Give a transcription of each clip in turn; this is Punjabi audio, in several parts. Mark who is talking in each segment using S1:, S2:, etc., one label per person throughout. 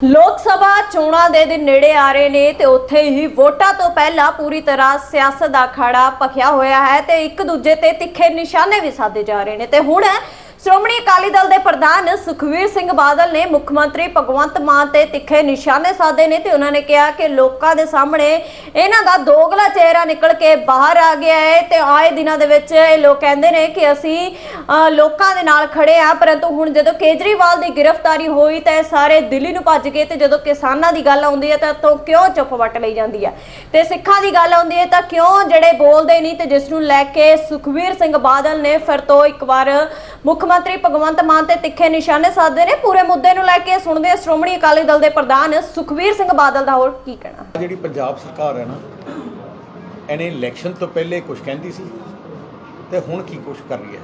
S1: ਲੋਕ ਸਭਾ ਚੋਣਾਂ ਦੇ ਦਿਨ ਨੇੜੇ ਆ ਰਹੇ ਨੇ ਤੇ ਉੱਥੇ ਹੀ ਵੋਟਾਂ ਤੋਂ ਪਹਿਲਾਂ ਪੂਰੀ ਤਰ੍ਹਾਂ ਸਿਆਸਤ ਦਾ ਖਾੜਾ ਭਖਿਆ ਹੋਇਆ ਹੈ ਤੇ ਇੱਕ ਦੂਜੇ ਤੇ ਤਿੱਖੇ ਨਿਸ਼ਾਨੇ ਵੀ ਸਾਧੇ ਜਾ ਰਹੇ ਨੇ ਤੇ ਹੁਣ ਸ਼੍ਰੋਮਣੀ ਅਕਾਲੀ ਦਲ ਦੇ ਪ੍ਰਧਾਨ ਸੁਖਵੀਰ ਸਿੰਘ ਬਾਦਲ ਨੇ ਮੁੱਖ ਮੰਤਰੀ ਭਗਵੰਤ ਮਾਨ ਤੇ ਤਿੱਖੇ ਨਿਸ਼ਾਨੇ ਸਾਧੇ ਨੇ ਤੇ ਉਹਨਾਂ ਨੇ ਕਿਹਾ ਕਿ ਲੋਕਾਂ ਦੇ ਸਾਹਮਣੇ ਇਹਨਾਂ ਦਾ ਦੋਗਲਾ ਚਿਹਰਾ ਨਿਕਲ ਕੇ ਬਾਹਰ ਆ ਗਿਆ ਹੈ ਤੇ ਆਏ ਦਿਨਾਂ ਦੇ ਵਿੱਚ ਇਹ ਲੋਕ ਕਹਿੰਦੇ ਨੇ ਕਿ ਅਸੀਂ ਲੋਕਾਂ ਦੇ ਨਾਲ ਖੜੇ ਆ ਪਰੰਤੂ ਹੁਣ ਜਦੋਂ ਕੇਜਰੀਵਾਲ ਦੀ ਗ੍ਰਿਫਤਾਰੀ ਹੋਈ ਤਾਂ ਇਹ ਸਾਰੇ ਦਿੱਲੀ ਨੂੰ ਭੱਜ ਗਏ ਤੇ ਜਦੋਂ ਕਿਸਾਨਾਂ ਦੀ ਗੱਲ ਆਉਂਦੀ ਹੈ ਤਾਂ ਤੋਂ ਕਿਉਂ ਚੁੱਪ ਵੱਟ ਲਈ ਜਾਂਦੀ ਹੈ? ਤੇ ਸਿੱਖਾਂ ਦੀ ਗੱਲ ਆਉਂਦੀ ਹੈ ਤਾਂ ਕਿਉਂ ਜਿਹੜੇ ਬੋਲਦੇ ਨਹੀਂ ਤੇ ਜਿਸ ਨੂੰ ਲੈ ਕੇ ਸੁਖਵੀਰ ਸਿੰਘ ਬਾਦਲ ਨੇ ਫਿਰ ਤੋਂ ਇੱਕ ਵਾਰ ਮੁੱਖ ਮੰਤਰੀ ਭਗਵੰਤ ਮਾਨ ਤੇ ਤਿੱਖੇ ਨਿਸ਼ਾਨੇ ਸਾਧਦੇ ਨੇ। ਪੂਰੇ ਮੁੱਦੇ ਨੂੰ ਲੈ ਕੇ ਸੁਣਦੇ ਸ਼੍ਰੋਮਣੀ ਅਕਾਲੀ ਦਲ ਦੇ ਪ੍ਰਧਾਨ ਸੁਖਵੀਰ ਸਿੰਘ ਬਾਦਲ ਦਾ ਹੋਰ ਕੀ ਕਹਿਣਾ।
S2: ਜਿਹੜੀ ਪੰਜਾਬ ਸਰਕਾਰ ਹੈ ਨਾ, ਇਹਨੇ ਇਲੈਕਸ਼ਨ ਤੋਂ ਪਹਿਲੇ ਕੁਝ ਕਹਿੰਦੀ ਸੀ ਤੇ ਹੁਣ ਕੀ ਕੁਝ ਕਰ ਰਹੀ ਹੈ?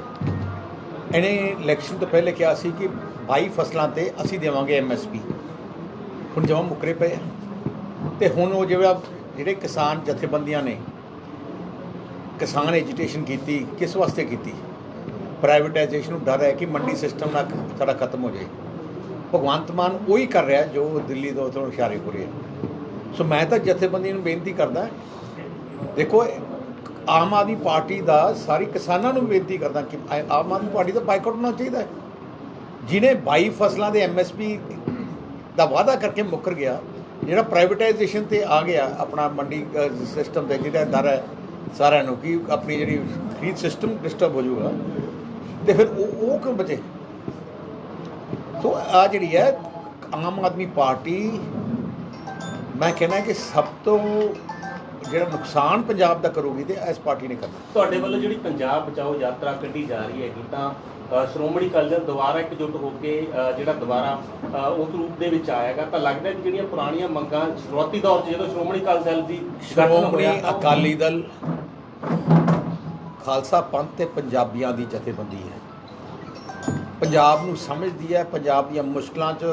S2: ਇਹਨੇ ਇਲੈਕਸ਼ਨ ਤੋਂ ਪਹਿਲੇ ਕਿਹਾ ਸੀ ਕਿ 22 ਫਸਲਾਂ ਤੇ ਅਸੀਂ ਦੇਵਾਂਗੇ ਐਮਐਸਪੀ ਹੁਣ ਜਮਾ ਮੁਕਰੇ ਪਏ ਆ। ਤੇ ਹੁਣ ਉਹ ਜਿਹੜਾ ਜਿਹੜੇ ਕਿਸਾਨ ਜਥੇਬੰਦੀਆਂ ਨੇ, ਕਿਸਾਨ ਐਜੀਟੇਸ਼ਨ ਕੀਤੀ, ਕਿਸ ਵਾਸਤੇ ਕੀਤੀ? ਪ੍ਰਾਈਵੇਟਾਈਜੇਸ਼ਨ ਨੂੰ ਡਰ ਹੈ ਕਿ ਮੰਡੀ ਸਿਸਟਮ ਨਾ ਸਾਡਾ ਖਤਮ ਹੋ ਜਾਏ। ਭਗਵੰਤ ਮਾਨ ਉਹੀ ਕਰ ਰਿਹਾ ਜੋ ਦਿੱਲੀ ਤੋਂ ਤੋਂ ਇਸ਼ਾਰੇ ਹੋ। ਰਿਹਾ ਸੋ ਮੈਂ ਤਾਂ ਜਥੇਬੰਦੀ ਨੂੰ ਬੇਨਤੀ ਕਰਦਾ, ਦੇਖੋ, ਆਮ ਆਦਮੀ ਪਾਰਟੀ ਦਾ ਸਾਰੀ ਕਿਸਾਨਾਂ ਨੂੰ ਬੇਨਤੀ ਕਰਦਾ ਕਿ ਆਮ ਆਦਮੀ ਪਾਰਟੀ ਦਾ ਬਾਈਕਾਟ ਹੋਣਾ ਚਾਹੀਦਾ ਹੈ। ਜਿਨੇ 22 ਫਸਲਾਂ ਦੇ ਐਮਐਸਪੀ ਦਾ ਵਾਅਦਾ ਕਰਕੇ ਮੁੱਕਰ ਗਿਆ, ਜਿਹੜਾ ਪ੍ਰਾਈਵੇਟਾਈਜੇਸ਼ਨ ਤੇ ਆ ਗਿਆ, ਆਪਣਾ ਮੰਡੀ ਸਿਸਟਮ ਤੇ ਜਿਹੜਾ ਡਰ ਹੈ ਸਾਰਿਆਂ ਨੂੰ ਕਿ ਆਪਣੀ ਜਿਹੜੀ ਖਰੀਦ ਸਿਸਟਮ ਡਿਸਟਰਬ ਹੋ ਜਾਊਗਾ। ਤੇ ਫਿਰ ਉਹ ਉਹ ਕਿਉਂ ਬਚੇ? ਸੋ ਆ ਜਿਹੜੀ ਹੈ ਆਮ ਆਦਮੀ ਪਾਰਟੀ ਮੈਂ ਕਹਿੰਦਾ ਕਿ ਸਭ ਤੋਂ ਜਿਹੜਾ ਨੁਕਸਾਨ ਪੰਜਾਬ ਦਾ ਕਰੂਗੀ ਤੇ ਇਸ ਪਾਰਟੀ ਨੇ ਕਰਨਾ।
S3: ਤੁਹਾਡੇ ਵੱਲੋਂ ਜਿਹੜੀ ਪੰਜਾਬ ਬਚਾਓ ਯਾਤਰਾ ਕੱਢੀ ਜਾ ਰਹੀ ਹੈਗੀ ਤਾਂ ਸ਼੍ਰੋਮਣੀ ਅਕਾਲੀ ਦਲ ਦੁਬਾਰਾ ਇਕਜੁੱਟ ਹੋ ਕੇ ਜਿਹੜਾ ਦੁਬਾਰਾ ਉਸ ਰੂਪ ਦੇ ਵਿੱਚ ਆਏਗਾ ਤਾਂ ਲੱਗਦਾ ਕਿ ਜਿਹੜੀਆਂ ਪੁਰਾਣੀਆਂ ਮੰਗਾਂ ਸ਼ੁਰੂਆਤੀ ਦੌਰ 'ਚ ਜਦੋਂ ਸ਼੍ਰੋਮਣੀ ਅਕਾਲੀ ਦਲ ਦੀ
S2: ਸ਼੍ਰੋਮਣੀ ਅਕਾਲੀ ਦਲ ਖਾਲਸਾ ਪੰਥ ਤੇ ਪੰਜਾਬੀਆਂ ਦੀ ਜਥੇਬੰਦੀ ਹੈ। ਪੰਜਾਬ ਨੂੰ ਸਮਝਦੀ ਹੈ, ਪੰਜਾਬ ਦੀਆਂ ਮੁਸ਼ਕਲਾਂ 'ਚ,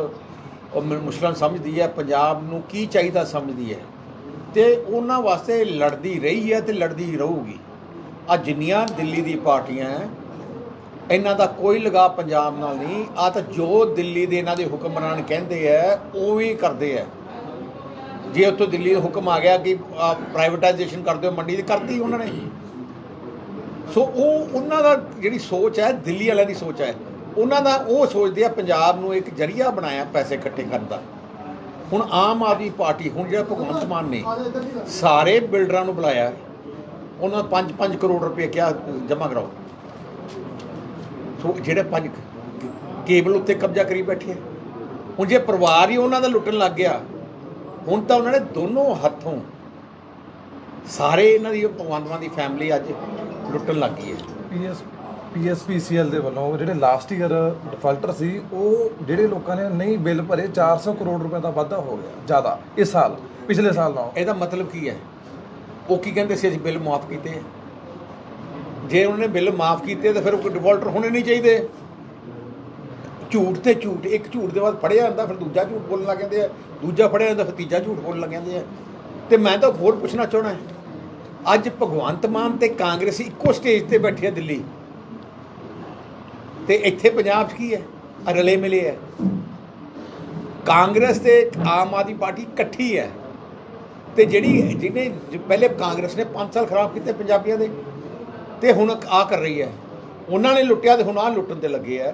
S2: ਉਹ ਮੁਸ਼ਕਲਾਂ ਸਮਝਦੀ ਹੈ, ਪੰਜਾਬ ਨੂੰ ਕੀ ਚਾਹੀਦਾ ਸਮਝਦੀ ਹੈ। ਤੇ ਉਹਨਾਂ ਵਾਸਤੇ ਲੜਦੀ ਰਹੀ ਹੈ ਤੇ ਲੜਦੀ ਰਹੂਗੀ। ਆ ਜਿੰਨੀਆਂ ਦਿੱਲੀ ਦੀ ਪਾਰਟੀਆਂ ਹੈ, ਇਹਨਾਂ ਦਾ ਕੋਈ ਲਗਾਅ ਪੰਜਾਬ ਨਾਲ ਨਹੀਂ ਆ ਤਾਂ ਜੋ ਦਿੱਲੀ ਦੇ ਇਹਨਾਂ ਦੇ ਹੁਕਮਰਾਨ ਕਹਿੰਦੇ ਆ ਉਹ ਵੀ ਕਰਦੇ ਆ ਜੇ ਉੱਥੋਂ ਦਿੱਲੀ ਦਾ ਹੁਕਮ ਆ ਗਿਆ ਕਿ ਪ੍ਰਾਈਵੇਟਾਈਜੇਸ਼ਨ ਕਰ ਦਿਓ, ਮੰਡੀ ਦੀ ਕਰਤੀ ਉਹਨਾਂ ਨੇ। ਸੋ ਉਹ ਉਹਨਾਂ ਦਾ ਜਿਹੜੀ ਸੋਚ ਹੈ, ਦਿੱਲੀ ਵਾਲਿਆਂ ਦੀ ਸੋਚ ਹੈ, ਉਹਨਾਂ ਦਾ ਉਹ ਸੋਚਦੇ ਆ ਪੰਜਾਬ ਨੂੰ ਇੱਕ ਜਰੀਆ ਬਣਾਇਆ ਪੈਸੇ ਇਕੱਠੇ ਕਰਨ ਦਾ। ਹੁਣ ਆਮ ਆਦਮੀ ਪਾਰਟੀ, ਹੁਣ ਜਿਹੜਾ ਭਗਵੰਤ ਮਾਨ ਨੇ ਸਾਰੇ ਬਿਲਡਰਾਂ ਨੂੰ ਬੁਲਾਇਆ, ਉਹਨਾਂ 5-5 ਕਰੋੜ ਰੁਪਏ ਕਿਹਾ ਜਮ੍ਹਾਂ ਕਰਾਓ। ਸੋ ਜਿਹੜੇ ਪੰਜ ਕੇਬਲ ਉੱਤੇ ਕਬਜ਼ਾ ਕਰੀ ਬੈਠੇ ਹੁਣ ਜੇ ਪਰਿਵਾਰ ਹੀ ਉਹਨਾਂ ਦਾ ਲੁੱਟਣ ਲੱਗ ਗਿਆ, ਹੁਣ ਤਾਂ ਉਹਨਾਂ ਨੇ ਦੋਨੋਂ ਹੱਥੋਂ ਸਾਰੇ ਇਹਨਾਂ ਦੀ ਭਗਵੰਤ ਮਾਨ ਦੀ ਫੈਮਿਲੀ ਅੱਜ ਲੁੱਟਣ ਲੱਗ ਗਈ ਹੈ
S4: ਪੀਐਸ ਪੀਐਸਪੀਸੀਐਲ ਦੇ ਵੱਲੋਂ ਜਿਹੜੇ ਲਾਸਟ ਈਅਰ ਡਿਫਾਲਟਰ ਸੀ ਉਹ ਜਿਹੜੇ ਲੋਕਾਂ ਨੇ ਨਹੀਂ ਬਿੱਲ ਭਰੇ 400 ਕਰੋੜ ਰੁਪਏ ਦਾ ਵਾਧਾ ਹੋ ਗਿਆ ਜ਼ਿਆਦਾ ਇਸ ਸਾਲ ਪਿਛਲੇ ਸਾਲ ਨਾਲੋਂ।
S2: ਇਹਦਾ ਮਤਲਬ ਕੀ ਹੈ? ਉਹ ਕੀ ਕਹਿੰਦੇ ਸੀ ਅਸੀਂ ਬਿੱਲ ਮਾਫ ਕੀਤੇ ਜੇ ਉਹਨਾਂ ਨੇ ਬਿੱਲ ਮਾਫ ਕੀਤੇ ਤਾਂ ਫਿਰ ਉਹ ਡਿਫਾਲਟਰ ਹੋਣੇ ਨਹੀਂ ਚਾਹੀਦੇ। ਝੂਠ ਤੇ ਝੂਠ ਇੱਕ ਝੂਠ ਦੇ ਬਾਅਦ ਫੜਿਆ ਜਾਂਦਾ ਫਿਰ ਦੂਜਾ ਝੂਠ ਬੋਲਣ ਲੱਗ ਜਾਂਦੇ ਆ। ਦੂਜਾ ਫੜਿਆ ਜਾਂਦਾ ਫਿਰ ਤੀਜਾ ਝੂਠ ਬੋਲਣ ਲੱਗ ਜਾਂਦੇ ਆ। ਤੇ ਮੈਂ ਤਾਂ ਹੋਰ ਪੁੱਛਣਾ ਚਾਹਣਾ ਅੱਜ ਭਗਵੰਤ ਮਾਨ ਤੇ ਕਾਂਗਰਸ ਇੱਕੋ ਸਟੇਜ ਤੇ ਬੈਠੇ ਆ ਦਿੱਲੀ। ਤੇ ਇੱਥੇ ਪੰਜਾਬ 'ਚ ਕੀ ਹੈ? ਰਲੇ ਮਿਲੇ ਹੈ। ਕਾਂਗਰਸ ਤੇ ਆਮ ਆਦਮੀ ਪਾਰਟੀ ਇਕੱਠੀ ਹੈ। ਤੇ ਜਿਹੜੀ ਜਿਹਨੇ ਪਹਿਲੇ ਕਾਂਗਰਸ ਨੇ 5 ਸਾਲ ਖਰਾਬ ਕੀਤੇ ਪੰਜਾਬੀਆਂ ਦੇ, ਤੇ ਹੁਣ ਆ ਕਰ ਰਹੀ ਹੈ। ਉਹਨਾਂ ਨੇ ਲੁੱਟਿਆ ਤੇ ਹੁਣ ਆ ਲੁੱਟਣ ਤੇ ਲੱਗੇ ਆ